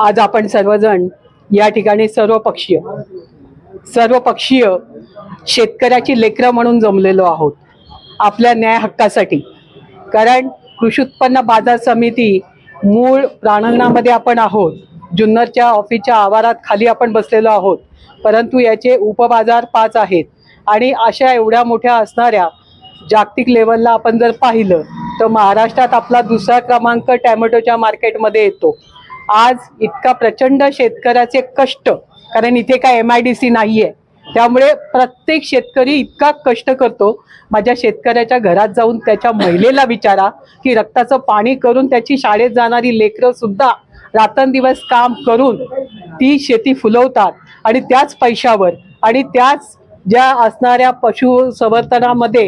आज आपण सर्वजण या ठिकाणी सर्व पक्षीय सर्व पक्षीय शेतकऱ्याची लेकरं म्हणून जमलेलो आहोत. आपल्या न्याय हक्कासाठी. कारण कृषी उत्पन्न बाजार समिती मूळ प्रांगणामध्ये आपण आहोत. जुन्नरच्या ऑफिसच्या आवारात खाली आपण बसलेलो आहोत. परंतु याचे उपबाजार पाच आहेत. आणि अशा एवढ्या मोठ्या असणाऱ्या जागतिक लेवलला आपण जर पाहिलं तर महाराष्ट्रात आपला दुसरा क्रमांक टॅमॅटोच्या मार्केटमध्ये येतो. आज इतका प्रचंड शेतकऱ्याचे कष्ट कारण इथे काय एम आय डी सी नाही आहे त्यामुळे प्रत्येक शेतकरी इतका कष्ट करतो. माझ्या शेतकऱ्याच्या घरात जाऊन त्याच्या महिलेला विचारा की रक्ताचं पाणी करून त्याची शाळेत जाणारी लेकरं सुद्धा रात्रंदिवस काम करून ती शेती फुलवतात. आणि त्याच पैशावर आणि त्याच ज्या असणाऱ्या पशुसंवर्धनामध्ये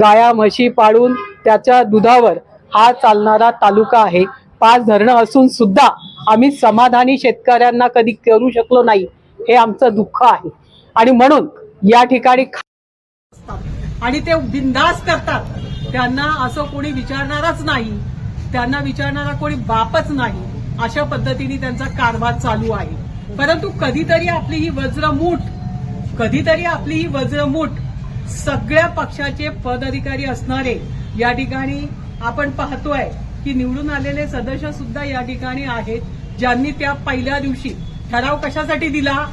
गाया म्हशी पाळून त्याच्या दुधावर हा चालणारा तालुका आहे. पाच धरणं असून सुद्धा आम्ही समाधानी शेतकऱ्यांना कधी करू शकलो नाही. हे आमचं दुःख आहे. आणि म्हणून या ठिकाणी आणि ते बिंदास करतात. त्यांना असं कोणी विचारणारच नाही. त्यांना विचारणारा कोणी बापच नाही. अशा पद्धतीने त्यांचा कारभार चालू आहे. परंतु कधीतरी आपली ही वज्रमूठ कधीतरी आपली ही वज्रमूठ सगळ्या पक्षाचे पदाधिकारी असणारे या ठिकाणी आपण पाहतोय की निवडून आलेले सदस्य सुद्धा या ठिकाणी आहेत ज्यांनी त्या पहिल्या दिवशी ठराव कशासाठी दिला?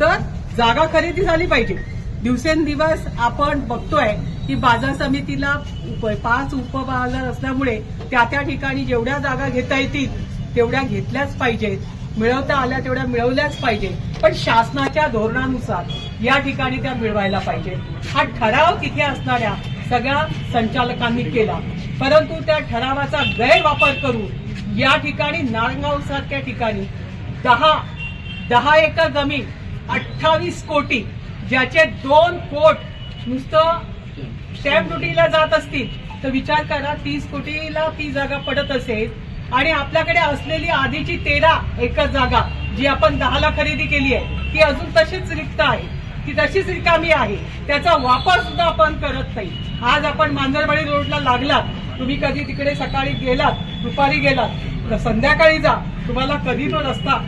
तर जागा खरेदी झाली पाहिजे. दिवसेंदिवस आपण बघतोय की बाजार समितीला उप- पाच उपबाजार असल्यामुळे त्या त्या ठिकाणी जेवढ्या जागा घेता येतील तेवढ्या घेतल्याच पाहिजेत. मिळवता आल्या तेवढ्या मिळवल्याच पाहिजे. पण शासनाच्या धोरणानुसार या ठिकाणी त्या मिळवायला पाहिजे. हा ठराव तिथे असणाऱ्या सगळ्या संचालकांनी केला. परंतु त्या ठरावाचा गैरवापर करून या ठिकाणी नारंगाव सारख्या ठिकाणी दहा दहा एकर जमीन अठ्ठावीस कोटी ज्याचे दोन कोट नुसतं स्टॅम्प ड्युटीला जात असतील तर विचार करा तीस कोटीला ती जागा पडत असेल आणि आपल्याकडे असलेली आधीची तेरा एकर जागा जी आपण दहाला खरेदी केली आहे ती अजून तशीच रिक्त आहे. ती तशीच रिकामी आहे. त्याचा वापर सुद्धा आपण करत नाही. आज आपण मांजरवाडी रोडला लागलात. तुम्ही कधी तिकडे सकाळी गेलात दुपारी गेलात तर संध्याकाळी जा. तुम्हाला कधी तो रस्ता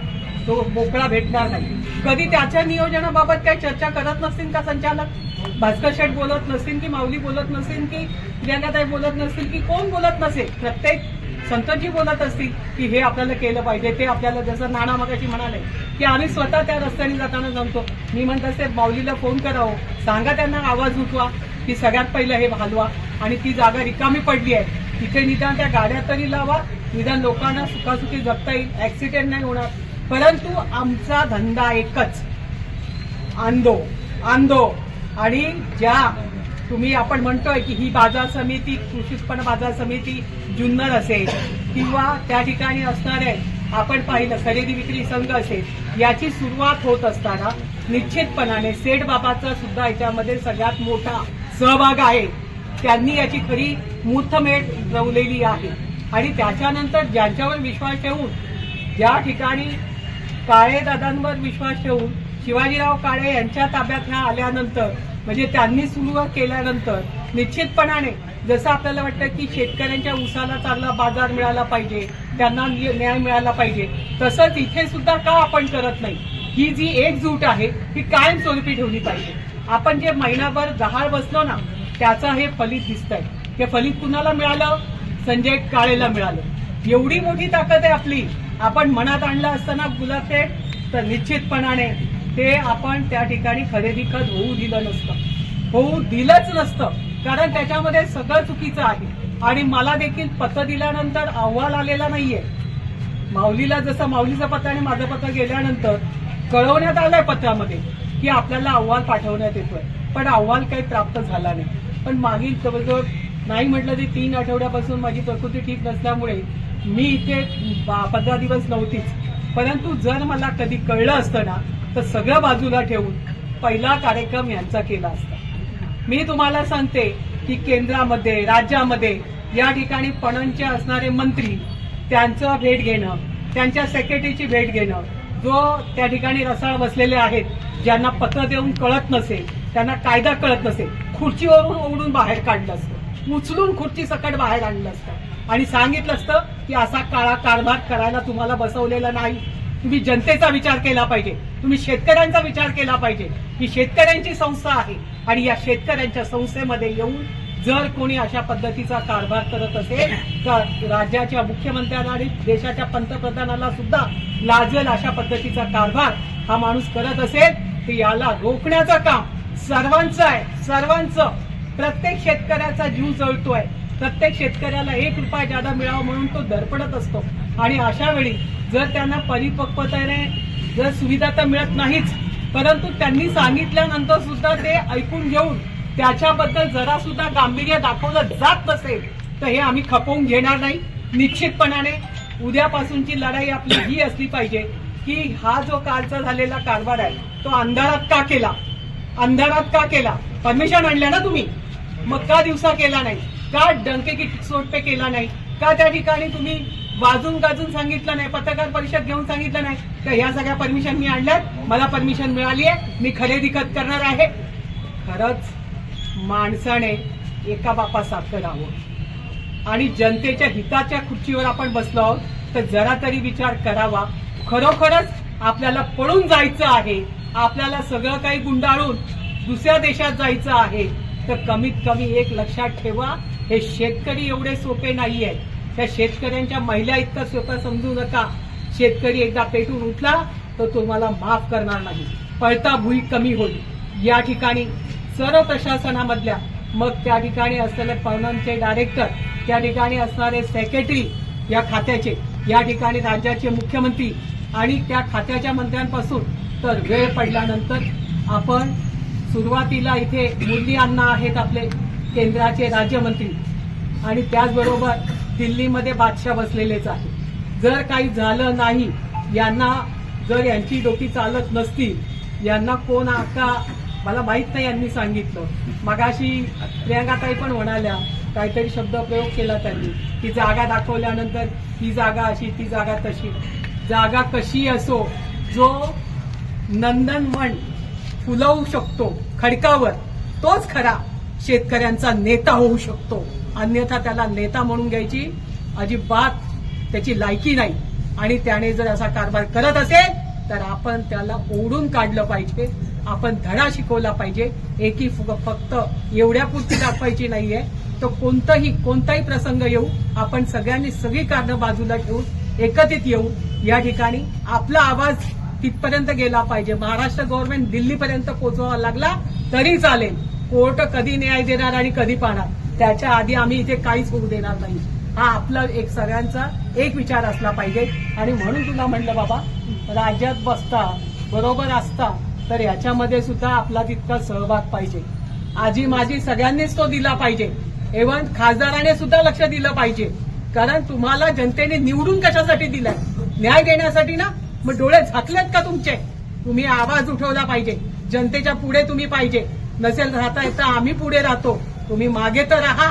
तो मोकळा भेटणार नाही. कधी त्याच्या नियोजनाबाबत काही चर्चा करत नसतील का संचालक? भास्कर शेठ बोलत नसतील की माऊली बोलत नसेल की प्रियंकाताई बोलत नसतील की कोण बोलत नसेल? प्रत्येक संतजी बोलत असतील की हे आपल्याला केलं पाहिजे ते आपल्याला जसं नाना मगाशी म्हणाले की आम्ही स्वतः त्या रस्त्याने जाताना जमतो. मी म्हणत असते माऊलीला फोन करावं हो. सांगा त्यांना आवाज उठवा की सगळ्यात पहिलं हे हलवा आणि ती जागा रिकामी पडली आहे. तिथे निदान त्या गाड्या तरी लावा निदान लोकांना सुखासुखी जगता येईल. ऍक्सिडेंट नाही होणार. परंतु आमचा धंदा एकच. आंदो आंदो. आणि ज्या तुम्ही आपण म्हणतोय की ही बाजार समिती कृषी उत्पन्न बाजार समिती जुन्नर असेल किंवा त्या ठिकाणी असणारे आपण पाहिलं खरेदी विक्री संघ असेल याची सुरुवात होत असताना निश्चितपणाने सेठ बाबाचा सुद्धा याच्यामध्ये सगळ्यात मोठा सहभाग आहे. त्यांनी याची खरी मूर्थमेट रवलेली आहे. आणि त्याच्यानंतर ज्यांच्यावर विश्वास ठेवून ज्या ठिकाणी काळे दादांवर विश्वास ठेवून शिवाजीराव काळे यांच्या ताब्यात ह्या आल्यानंतर म्हणजे त्यांनी सुरू केल्यानंतर निश्चितपणाने जसं आपल्याला वाटतं की शेतकऱ्यांच्या उसाला चांगला बाजार मिळाला पाहिजे त्यांना न्याय मिळाला पाहिजे तसंच इथे सुद्धा का आपण करत नाही? ही जी एकजूट आहे ही कायमस्वरूपी ठेवली पाहिजे. आपण जे महिनाभर गहाळ बसलो ना त्याचं हे फलित दिसतंय. हे फलित कुणाला मिळालं? संजय काळेला मिळालं. एवढी मोठी ताकद आहे आपली. आपण मनात आणलं असताना गुलाबे तर निश्चितपणाने ते आपण त्या ठिकाणी खरेदी खत होऊ दिलं नसतं. होऊ दिलंच नसतं. कारण त्याच्यामध्ये सगळं चुकीचं आहे. आणि मला देखील पत्र दिल्यानंतर अहवाल आलेला नाहीये. माऊलीला जसं माऊलीचं पत्र आणि माझं पत्र गेल्यानंतर कळवण्यात आलंय पत्रामध्ये की आपल्याला अहवाल पाठवण्यात येतोय. पण अहवाल काही प्राप्त झाला नाही. पण मागील जवळजवळ नाही म्हटलं तरी तीन आठवड्यापासून माझी प्रकृती ठीक नसल्यामुळे मी इथे पंधरा दिवस नव्हतीच. परंतु जर मला कधी कळलं असतं ना तर सगळं बाजूला ठेवून पहिला कार्यक्रम यांचा केला असता. मी तुम्हाला सांगते की केंद्रामध्ये राज्यामध्ये या ठिकाणी पणनचे असणारे मंत्री त्यांचं भेट घेणं त्यांच्या सेक्रेटरीची भेट घेणं जो त्या ठिकाणी रसाळ बसलेले आहेत ज्यांना पत्र देऊन कळत नसेल त्यांना कायदा कळत नसेल खुर्चीवरून ओढून बाहेर काढलं असतं उचलून खुर्ची सकट बाहेर आणलं असतं. आणि सांगितलं असतं की की असा काळा कारभार करायला तुम्हाला बसवलेला नाही. तुम्ही जनतेचा विचार केला पाहिजे. तुम्ही शेतकऱ्यांचा विचार केला पाहिजे. ही शेतकऱ्यांची संस्था आहे. आणि या शेतकऱ्यांच्या संस्थेमध्ये येऊन जर कोणी अशा पद्धतीचा कारभार करत असेल तर राज्याच्या मुख्यमंत्र्यांना आणि देशाच्या पंतप्रधानाला सुद्धा लाजेल अशा पद्धतीचा कारभार हा माणूस करत असेल तर याला रोखण्याचं काम सर्वांचं आहे. सर्वांचं. प्रत्येक शेतकऱ्याचा जीव जळतोय. प्रत्येक शेतकऱ्याला एक रुपया जादा मिळावा म्हणून तो धडपडत असतो. आणि अशा वेळी जर त्यांना परिपक्वतेने जर सुविधा तर मिळत नाहीच परंतु त्यांनी सांगितल्यानंतर सुद्धा ते ऐकून घेऊन त्याच्याबद्दल जरा सुद्धा गांभीर्य दाखवलं जात नसेल तर हे आम्ही खपवून घेणार नाही. निश्चितपणाने उद्यापासूनची लढाई आपली ही असली पाहिजे की हा जो कालचा झालेला कारभार आहे तो अंधारात का केला? अंधारात का केला? परमिशन आणल्या ना तुम्ही? मग का दिवसा केला नाही? का डंके की सोटपे केला नाही? का त्या ठिकाणी तुम्ही वाजून गाजून सांगितलं नाही पत्रकार परिषद घेऊन सांगितलं नाही? तर ह्या सगळ्या परमिशन मी आणल्यात. मला परमिशन मिळाली आहे मी खरेदी खत करणार आहे. खरंच माणसाने एका बापासारखं राहावं. आणि जनतेच्या हिताच्या खुर्चीवर आपण बसलो आहोत तर जरा तरी विचार करावा. खरोखरच आपल्याला पळून जायचं आहे. आपल्याला सगळं काही गुंडाळून दुसऱ्या देशात जायचं आहे. तर कमीत कमी एक लक्षात ठेवा हे शेतकरी एवढे सोपे नाहीये त्या शेतकऱ्यांच्या महिला इतकं स्वतः समजू नका शेतकरी एकदा पेटून उठला तर तुम्हाला माफ करणार नाही. पळता भुई कमी होईल. या ठिकाणी सर्व प्रशासनामधल्या मग त्या ठिकाणी असलेले पवनांचे डायरेक्टर त्या ठिकाणी असणारे सेक्रेटरी या खात्याचे या ठिकाणी राज्याचे मुख्यमंत्री आणि त्या खात्याच्या मंत्र्यांपासून तर वेळ पडल्यानंतर आपण सुरुवातीला इथे मुरली अण्णा आहेत आपले केंद्राचे राज्यमंत्री. आणि त्याचबरोबर दिल्लीमध्ये बादशाह बसलेलेच आहे जर काही झालं नाही यांना जर यांची डोकी चालत नसतील यांना कोण आका मला माहीत नाही यांनी सांगितलं. मगाशी प्रियांकाताई पण म्हणाल्या काहीतरी शब्द प्रयोग केला त्यांनी. की जागा दाखवल्यानंतर ही जागा अशी ती जागा तशी. जागा कशी असो जो नंदनवन फुलवू शकतो खडकावर तोच खरा शेतकऱ्यांचा नेता होऊ शकतो. अन्यथा त्याला नेता म्हणून घ्यायची अजिबात त्याची लायकी नाही. आणि त्याने जर असा कारभार करत असेल तर आपण त्याला ओढून काढलं पाहिजे. आपण धडा शिकवला पाहिजे. एकी फक्त एवढ्या पुरती दाखवायची नाहीये. तर कोणतंही कोणताही प्रसंग येऊ आपण सगळ्यांनी सगळी कारणं बाजूला ठेवून एकत्रित येऊ. या ठिकाणी आपला आवाज तिथपर्यंत गेला पाहिजे. महाराष्ट्र गव्हर्नमेंट दिल्लीपर्यंत पोहोचवा लागला तरी चालेल. कोर्ट कधी न्याय देणार आणि कधी पाहणार? त्याच्या आधी आम्ही इथे काहीच होऊ देणार नाही. हा आपला एक सगळ्यांचा एक विचार असला पाहिजे. आणि म्हणून तुला म्हणलं बाबा राज्यात बसता बरोबर असता तर याच्यामध्ये सुद्धा आपला तितका सहभाग पाहिजे. आजी माझी सगळ्यांनीच तो दिला पाहिजे. एव्हन खासदाराने सुद्धा लक्ष दिलं पाहिजे. कारण तुम्हाला जनतेने निवडून कशासाठी दिलाय? न्याय देण्यासाठी ना? मग डोळे झाकलेत का तुमचे? तुम्ही आवाज उठवला पाहिजे. जनतेच्या पुढे तुम्ही पाहिजे. नसेल राहता येता आम्ही पुढे राहतो. तुम्ही मागे तर राहा.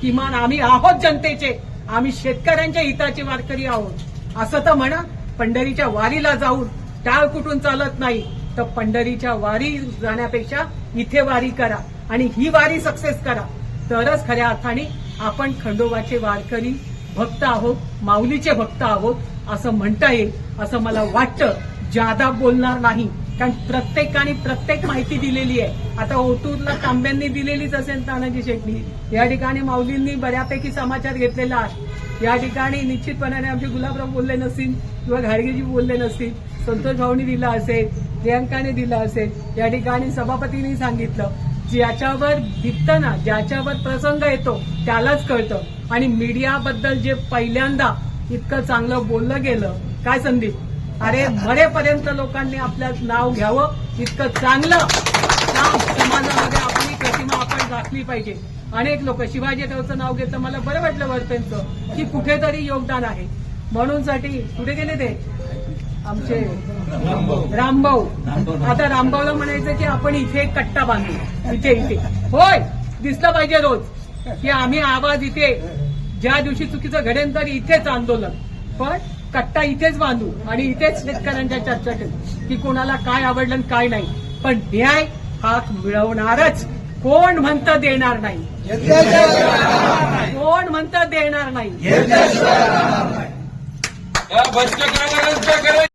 किमान आम्ही आहोत जनतेचे. आम्ही शेतकऱ्यांच्या हिताचे वारकरी आहोत. असं तर म्हणा पंढरीच्या वारीला जाऊन टाळ कुठून चालत नाही. तर पंढरीच्या वारी जाण्यापेक्षा इथे वारी करा आणि ही वारी सक्सेस करा. तरच खऱ्या अर्थाने आपण खंडोबाचे वारकरी भक्त आहोत माऊलीचे भक्त आहोत असं म्हणता येईल असं मला वाटतं. जादा बोलणार नाही. कारण प्रत्येकाने प्रत्येक माहिती दिलेली आहे. आता ओतूरला तांब्यांनी दिलेलीच असेल तानाजी शेट्टी. या ठिकाणी माऊलींनी बऱ्यापैकी समाचार घेतलेला आहे. या ठिकाणी निश्चितपणाने आमचे गुलाबराव बोलले नसतील किंवा घाडगेजी बोलले नसतील संतोष भाऊनी दिला असेल प्रियांकाने दिला असेल या ठिकाणी सभापतींनी सांगितलं ज्याच्यावर दिसतं ना ज्याच्यावर प्रसंग येतो त्यालाच कळतं. आणि मीडियाबद्दल जे पहिल्यांदा इतकं चांगलं बोललं गेलं काय संदीप? अरे मरेपर्यंत लोकांनी आपलं नाव घ्यावं इतकं चांगलं. काम समाजामध्ये आपली प्रतिमा आपण राखली पाहिजे. अनेक लोक शिवाजीरावचं नाव घेतलं मला बरं वाटलं वर्तेंचं की कुठेतरी योगदान आहे. म्हणून साठी कुठे गेले ते? आमचे रामभाऊ. आता रामभाऊला म्हणायचं की आपण इथे एक कट्टा बांधू. इथे इथे. होय दिसलं पाहिजे रोज. की आम्ही आवाज इथे ज्या दिवशी चुकीचं घडेल तर इथेच आंदोलन. पण कट्टा इथेच बांधू आणि इथेच शेतकऱ्यांच्या चर्चा ठेवू की कोणाला काय आवडलं काय नाही. पण न्याय हात मिळवणारच. कोण म्हणतं देणार नाही? कोण म्हणतं देणार नाही?